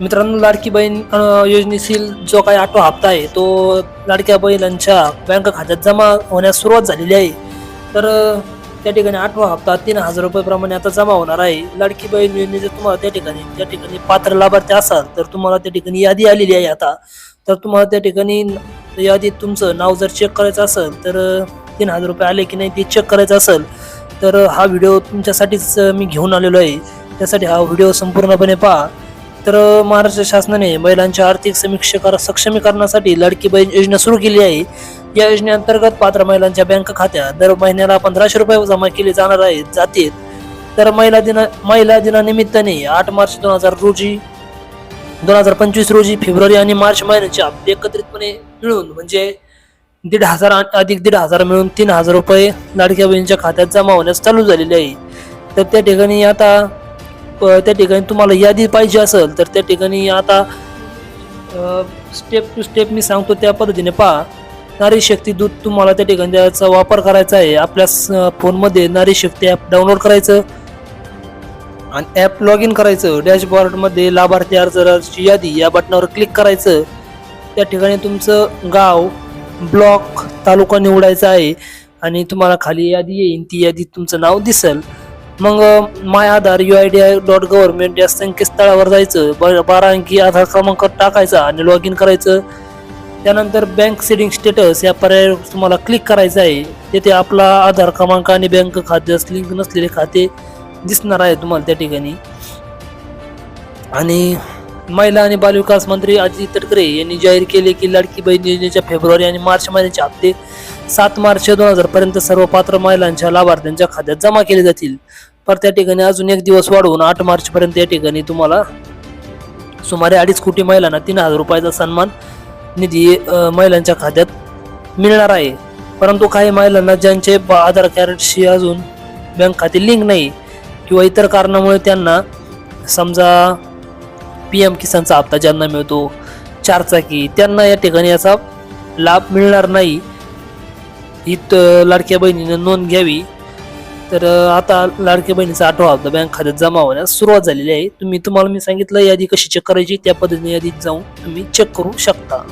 मित्रांनो लाडकी बहीण योजनेशील योजनेतील जो काही आठवा हप्ता आहे तो लाडक्या बहिणांच्या बँक खात्यात जमा होण्यास सुरुवात झालेली आहे. तर त्या ठिकाणी आठवा हप्ता तीन हजार रुपयाप्रमाणे आता जमा होणार आहे. लाडकी बहीण योजनेचे तुम्हाला त्या ठिकाणी त्या ठिकाणी पात्र लाभार्थी असाल तर तुम्हाला त्या ठिकाणी यादी आलेली आहे आता. तर तुम्हाला त्या ठिकाणी यादीत तुमचं नाव जर चेक करायचं असेल तर तीन हजार रुपये आले की नाही ते चेक करायचं असेल तर हा व्हिडिओ तुमच्यासाठीच मी घेऊन आलेलो आहे. त्यासाठी हा व्हिडिओ संपूर्णपणे पहा. तर महाराष्ट्र शासनाने महिलांच्या आर्थिक समीक्षेकर सक्षमीकरणासाठी लाडकी बहीण योजना सुरू केली आहे. या योजनेअंतर्गत पात्र महिलांच्या बँक खात्यात दर महिन्याला पंधराशे रुपये जमा केले जाणार आहेत. जातील तर महिला दिना महिला दिनानिमित्ताने आठ मार्च दोन हजार रोजी दोन हजार पंचवीस रोजी फेब्रुवारी आणि मार्च महिन्याच्या एकत्रितपणे मिळून म्हणजे दीड हजार आ- अधिक दीड हजार मिळून तीन हजार रुपये लाडक्या बहिणीच्या खात्यात जमा होण्यास चालू झालेले आहे. तर त्या ठिकाणी आता त्या ठिकाणी तुम्हाला यादी पाहिजे असेल तर त्या ठिकाणी आता स्टेप टू स्टेप मी सांगतो त्या पद्धतीने पहा. नारी शक्ती दूध तुम्हाला त्या ठिकाणी त्याचा वापर करायचा आहे. आपल्या स- फोनमध्ये नारी शक्ती ॲप डाउनलोड करायचं आणि ॲप लॉग इन करायचं. डॅशबोर्डमध्ये लाभार्थी अर्जदाराची यादी या बटनावर क्लिक करायचं. त्या ठिकाणी तुमचं गाव ब्लॉक तालुका निवडायचा आहे आणि तुम्हाला खाली यादी येईल. ती यादीत तुमचं नाव दिसेल. मग my Aadhaar U I D I dot government या संकेतस्थळावर जायचं. ब- बारा अंकी आधार क्रमांक टाकायचा आणि लॉग इन करायचं. त्यानंतर बँक सेडिंग स्टेटस या पर्याय तुम्हाला क्लिक करायचं आहे. तेथे आपला आधार क्रमांक आणि बँक खाते लिंक नसलेले खाते दिसणार आहे तुम्हाला त्या ठिकाणी. आणि महिला आणि बालविकास मंत्री अजित तटकरे यांनी जाहीर केले की लाडकी बहीण योजनेच्या फेब्रुवारी आणि मार्च महिन्याचे हप्ते सात मार्च दोन हजार पर्यंत सर्व पात्र महिलांच्या लाभार्थ्यांच्या खात्यात जमा केले जातील. पर त्या ठिकाणी अजून एक दिवस वाढवून आठ मार्च पर्यंत या ठिकाणी तुम्हाला सुमारे अडीच कोटी महिलांना तीन हजार रुपयाचा सन्मान निधी महिलांच्या खात्यात मिळणार आहे. परंतु काही महिलांना ज्यांचे आधार कार्डशी अजून बँक खाते लिंक नाही किंवा इतर कारणामुळे त्यांना समजा पी एम किसानचा हप्ता ज्यांना मिळतो चारचाकी त्यांना या ठिकाणी याचा लाभ मिळणार नाही. ही लाडक्या बहिणीनं नोंद घ्यावी. तर आता लाडक्या बहिणीचा आठवा हप्ता बँक खात्यात जमा होण्यास सुरुवात झालेली आहे. तुम्ही तुम्हाला मी सांगितलं यादी कशी चेक करायची त्या पद्धतीने यादीत जाऊन तुम्ही चेक करू शकता.